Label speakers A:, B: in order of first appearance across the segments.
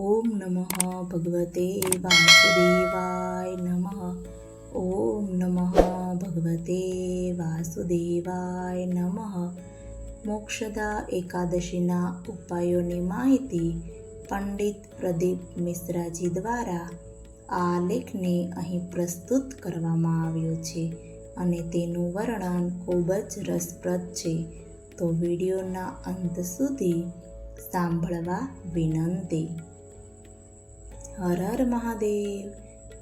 A: ઓમ નમઃ ભગવતે વાસુદેવાય નમઃ. ઓમ નમઃ ભગવતે વાસુદેવાય નમઃ. મોક્ષદા એકાદશીના ઉપાયોની માહિતી પંડિત પ્રદીપ મિશ્રાજી દ્વારા આ લેખને અહીં પ્રસ્તુત કરવામાં આવ્યો છે અને તેનું વર્ણન ખૂબ જ રસપ્રદ છે. તો વિડીયોના અંત સુધી સાંભળવા વિનંતી. હર હર મહાદેવ.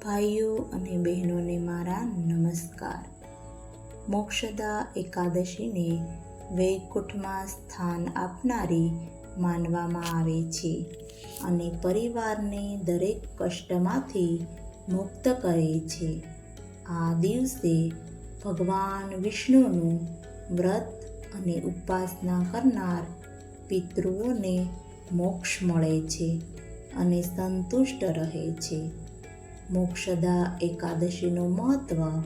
A: ભાઈઓ અને બહેનોને મારા નમસ્કાર. મોક્ષદા એકાદશીને વૈકુંઠમાં સ્થાન આપનારી માનવામાં આવે છે અને પરિવારને દરેક કષ્ટમાંથી મુક્ત કરે છે. આ દિવસે ભગવાન વિષ્ણુનું વ્રત અને ઉપાસના કરનાર પિતૃઓને મોક્ષ મળે છે. અને સંતુષ્ટ રહે છે. મોક્ષદા એકાદશીનું મહત્વ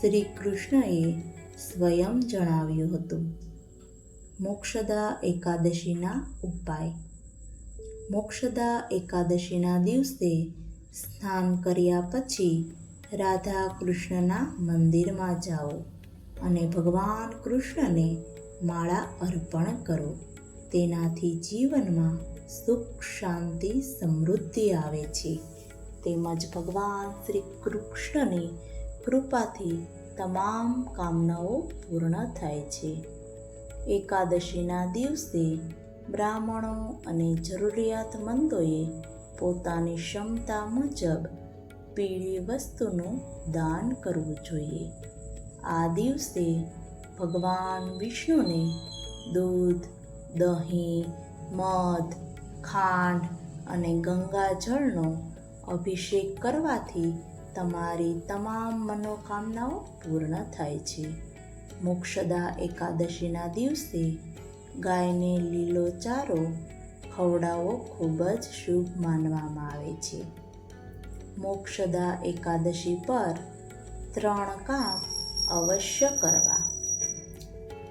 A: શ્રી કૃષ્ણએ સ્વયં જણાવ્યું હતું. મોક્ષદા એકાદશીના ઉપાય. મોક્ષદા એકાદશીના દિવસે સ્નાન કર્યા પછી રાધા કૃષ્ણના મંદિરમાં જાઓ અને ભગવાન કૃષ્ણને માળા અર્પણ કરો. તેનાથી જીવનમાં સુખ, શાંતિ, સમૃદ્ધિ આવે છે. તેમજ ભગવાન શ્રી કૃષ્ણની કૃપાથી તમામ કામનાઓ પૂર્ણ થાય છે. એકાદશીના દિવસે બ્રાહ્મણો અને જરૂરિયાતમંદોએ પોતાની ક્ષમતા મુજબ પીળી વસ્તુનું દાન કરવું જોઈએ. આ દિવસે ભગવાન વિષ્ણુને દૂધ, દહીં, મધ ખાંડ અને ગંગાજળનો અભિષેક કરવાથી તમારી તમામ મનોકામનાઓ પૂર્ણ થાય છે. મોક્ષદા એકાદશીના દિવસે ગાયને લીલો ચારો ખવડાવવો ખૂબ જ શુભ માનવામાં આવે છે. મોક્ષદા એકાદશી પર ત્રણ કામ અવશ્ય કરવા.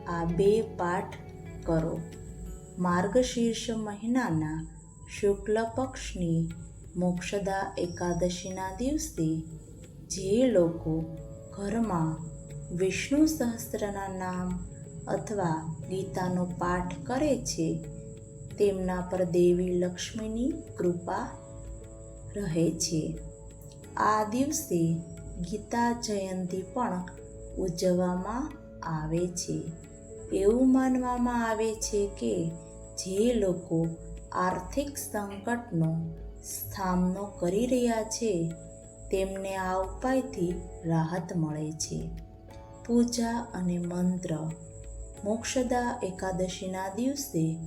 A: આ બે પાઠ કરો. માર્ગશીર્ષ મહિનાના શુક્લ પક્ષની મોક્ષદા એકાદશીના દિવસે જે લોકો ઘરમાં વિષ્ણુ સહસ્ત્રના નામ અથવા ગીતાનો પાઠ કરે છે, તેમના પર દેવી લક્ષ્મીની કૃપા રહે છે. આ દિવસે ગીતા જયંતિ પણ ઉજવવામાં આવે છે. એવું માનવામાં આવે છે કે જે લોકો આર્થિક સંકટનો સામનો કરી રહ્યા છે, તેમને આ ઉપાયથી રાહત મળે છે. પૂજા અને મંત્ર. મોક્ષદા એકાદશીના દિવસે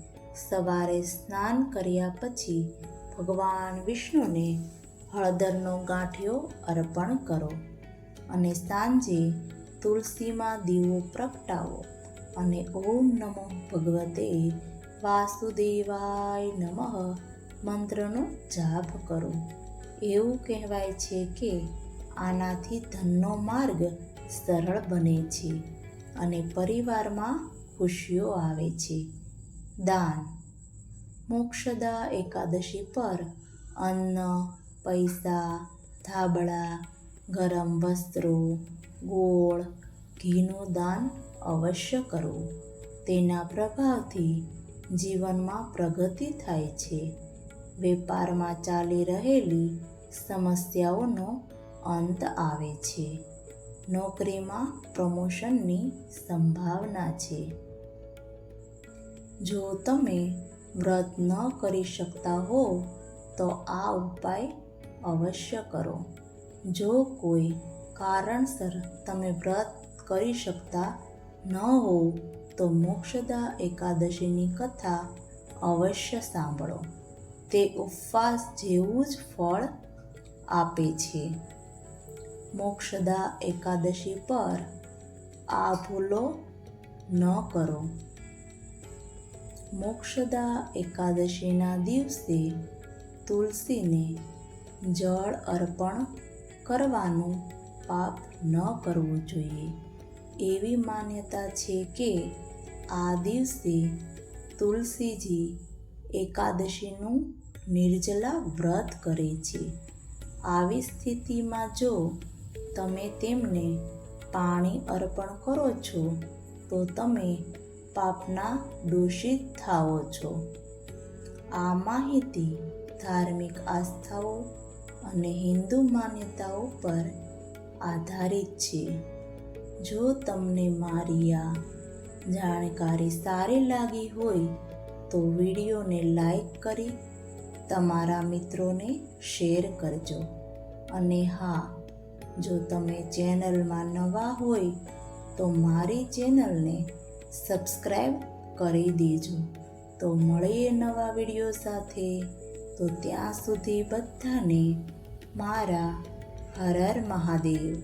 A: સવારે સ્નાન કર્યા પછી ભગવાન વિષ્ણુને હળદરનો ગાંઠિયો અર્પણ કરો અને સાંજે તુલસીમાં દીવો પ્રગટાવો અને ઓમ નમો ભગવતે વાસુદેવાય નમઃ મંત્રનો જાપ કરો. એવું કહેવાય છે કે આનાથી ધનનો માર્ગ સરળ બને છે અને પરિવારમાં ખુશીઓ આવે છે. દાન. મોક્ષદા એકાદશી પર અન્ન, પૈસા, ધાબળા, ગરમ વસ્ત્રો, ગોળ, ઘીનું દાન અવશ્ય કરો. તેના પ્રભાવથી જીવનમાં પ્રગતિ થાય છે. વેપારમાં ચાલી રહેલી સમસ્યાઓનો અંત આવે છે. નોકરીમાં પ્રમોશનની સંભાવના છે. જો તમે વ્રત ન કરી શકતા હો તો આ ઉપાય અવશ્ય કરો. જો કોઈ કારણસર તમે વ્રત કરી શકતા ન હો તો મોક્ષદા એકાદશીની કથા અવશ્ય સાંભળો. તે ઉપવાસ જેવું જ ફળ આપે છે. મોક્ષદા એકાદશી પર આ ભૂલો ન કરો. મોક્ષદા એકાદશીના દિવસે તુલસીને જળ અર્પણ કરવાનું પાપ ન કરવું જોઈએ. એવી માન્યતા છે કે આ દિવસે તુલસીજી એકાદશીનું નિર્જલા વ્રત કરે છે. આવી સ્થિતિમાં જો તમે તેમને પાણી અર્પણ કરો છો, તો તમે પાપના દોષિત થાઓ છો. આ માહિતી ધાર્મિક આસ્થાઓ અને હિન્દુ માન્યતાઓ પર આધારિત છે. જો તમને મારી આ જાણકારી સારી લાગી હોય તો વિડીયોને લાઈક કરી તમારા મિત્રોને શેર કરજો. અને હા, જો તમે ચેનલમાં નવા હોય તો મારી ચેનલને સબસ્ક્રાઈબ કરી દેજો. તો મળીએ નવા વીડિયો સાથે. તો ત્યાં સુધી બધાને મારા હર હર મહાદેવ.